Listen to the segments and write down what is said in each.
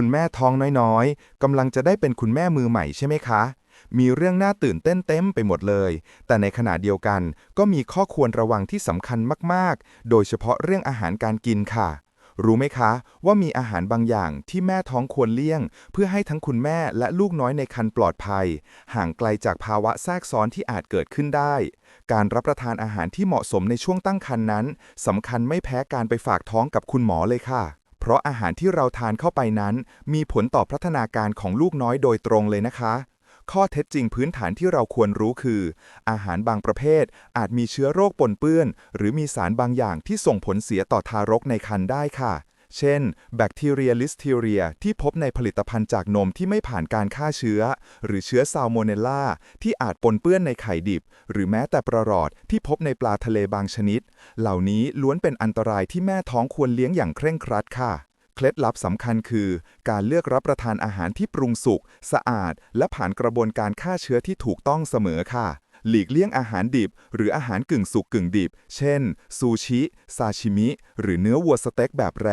คุณแม่ท้องน้อยๆกำลังจะได้เป็นคุณแม่มือใหม่ใช่ไหมคะ มีเรื่องน่าตื่นเต้นเต็มไปหมดเลย แต่ในขณะเดียวกันก็มีข้อควรระวังที่สำคัญมากๆ โดยเฉพาะเรื่องอาหารการกินค่ะ รู้ไหมคะ ว่ามีอาหารบางอย่างที่แม่ท้องควรเลี่ยง เพื่อให้ทั้งคุณแม่และลูกน้อยในครรภ์ปลอดภัย ห่างไกลจากภาวะแทรกซ้อนที่อาจเกิดขึ้นได้ การรับประทานอาหารที่เหมาะสมในช่วงตั้งครรภ์นั้นสำคัญไม่แพ้การไปฝากท้องกับคุณหมอเลยค่ะ ราะอาหารที่เราทานเข้าไปนั้น มีผลต่อพัฒนาการของลูกน้อยโดยตรงเลยนะคะ ข้อเท็จจริงพื้นฐานที่เราควรรู้คือ อาหารบางประเภท อาจมีเชื้อโรคปนเปื้อน หรือมีสารบางอย่างที่ส่งผลเสียต่อทารกในครรภ์ได้ค่ะ เช่น แบคทีเรียลิสเทีเรียที่พบในผลิตภัณฑ์จากนมที่ไม่ผ่านการฆ่าเชื้อ หรือเชื้อซาโมเนลลาที่อาจปนเปื้อนในไข่ดิบ หรือแม้แต่ประหลอดที่พบในปลาทะเลบางชนิด เหล่านี้ล้วนเป็นอันตรายที่แม่ท้องควรเลี้ยงอย่างเคร่งครัดค่ะเคล็ดลับสำคัญคือ การเลือกรับประทานอาหารที่ปรุงสุก สะอาด และผ่านกระบวนการฆ่าเชื้อที่ถูกต้องเสมอค่ะ หลีกเลี่ยงอาหารดิบ หรืออาหารกึ่งสุกกึ่งดิบ เช่น ซูชิ ซาชิมิ หรือเนื้อวัวสเต็กแบบแร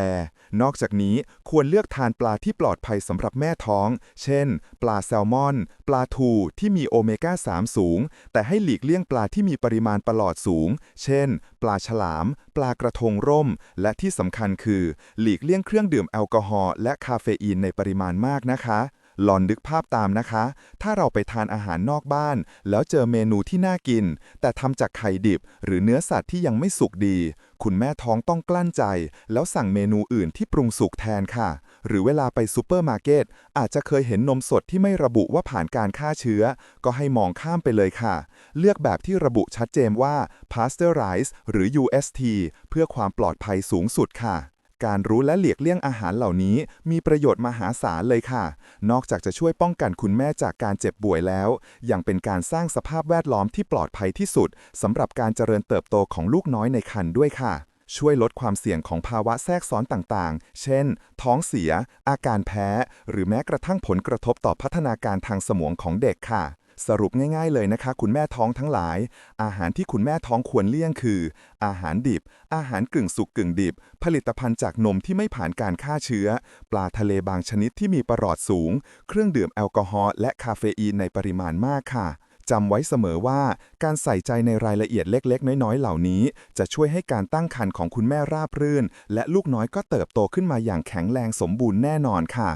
นอกจากนี้ควรเลือกทานปลาที่ปลอดภัยสำหรับแม่ท้อง เช่น ปลาแซลมอน ปลาทูที่มีโอเมก้า 3 สูง แต่ให้หลีกเลี่ยงปลาที่มีปริมาณปลอดสูง เช่น ปลาฉลาม ปลากระทงร่ม และที่สำคัญคือ หลีกเลี่ยงเครื่องดื่มแอลกอฮอล์และคาเฟอีนในปริมาณมากนะคะ ลองนึกภาพตามนะคะ ถ้าเราไปทานอาหารนอกบ้าน แล้วเจอเมนูที่น่ากิน แต่ทำจากไข่ดิบ หรือเนื้อสัตว์ที่ยังไม่สุกดี คุณแม่ท้องต้องกลั้นใจ แล้วสั่งเมนูอื่นที่ปรุงสุกแทนค่ะ หรือเวลาไปซูเปอร์มาร์เก็ตอาจจะเคยเห็นนมสดที่ไม่ระบุว่าผ่านการฆ่าเชื้อ ก็ให้มองข้ามไปเลยค่ะ เลือกแบบที่ระบุชัดเจนว่า pasteurized หรือ UST เพื่อความปลอดภัยสูงสุดค่ะ การรู้และหลีกเลี่ยงอาหารเหล่านี้ มีประโยชน์มหาศาลเลยค่ะ นอกจากจะช่วยป้องกันคุณแม่จากการเจ็บป่วยแล้ว ยังเป็นการสร้างสภาพแวดล้อมที่ปลอดภัยที่สุดสำหรับการเจริญเติบโตของลูกน้อยในครรภ์ด้วยค่ะ ช่วยลดความเสี่ยงของภาวะแทรกซ้อนต่างๆ เช่น ท้องเสีย อาการแพ้ หรือแม้กระทั่งผลกระทบต่อพัฒนาการทางสมองของเด็กค่ะ สรุปง่ายๆเลยนะคะ คุณแม่ท้องทั้งหลาย อาหารที่คุณแม่ท้องควรเลี่ยงคือ อาหารดิบ อาหารกึ่งสุกกึ่งดิบ ผลิตภัณฑ์จากนมที่ไม่ผ่านการฆ่าเชื้อ ปลาทะเลบางชนิดที่มีประหลอดสูง เครื่องดื่มแอลกอฮอล์และคาเฟอีนในปริมาณมากค่ะจำไว้เสมอว่าการใส่ใจในรายละเอียดเล็ก ๆ น้อย ๆ เหล่านี้ จะช่วยให้การตั้งครรภ์ของคุณแม่ราบรื่น และลูกน้อยก็เติบโตขึ้นมาอย่างแข็งแรงสมบูรณ์แน่นอนค่ะ